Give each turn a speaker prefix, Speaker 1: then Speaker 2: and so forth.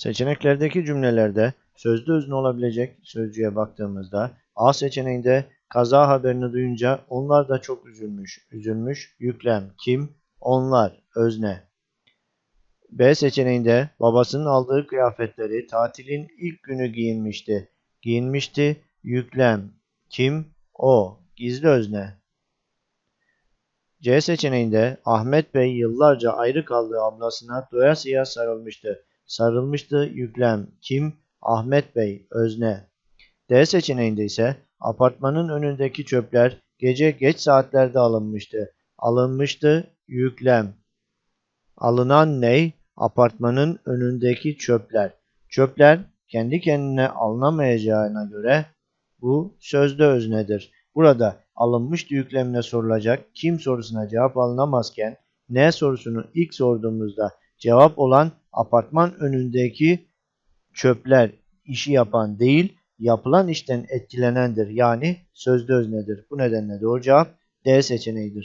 Speaker 1: Seçeneklerdeki cümlelerde sözlü özne olabilecek sözcüğe baktığımızda A seçeneğinde kaza haberini duyunca onlar da çok üzülmüş. Üzülmüş yüklem kim? Onlar özne. B seçeneğinde babasının aldığı kıyafetleri tatilin ilk günü giyinmişti. Giyinmişti yüklem kim? O gizli özne. C seçeneğinde Ahmet Bey yıllarca ayrı kaldığı ablasına doyasıya sarılmıştı. Sarılmıştı yüklem kim? Ahmet Bey özne. D seçeneğinde ise apartmanın önündeki çöpler gece geç saatlerde alınmıştı. Alınmıştı yüklem. Alınan ney? Apartmanın önündeki çöpler. Çöpler kendi kendine alınamayacağına göre bu sözde öznedir. Burada alınmış yüklemine sorulacak kim sorusuna cevap alınamazken ne sorusunu ilk sorduğumuzda cevap olan apartman önündeki çöpler işi yapan değil yapılan işten etkilenendir. Yani sözde öznedir. Bu nedenle doğru cevap D seçeneğidir.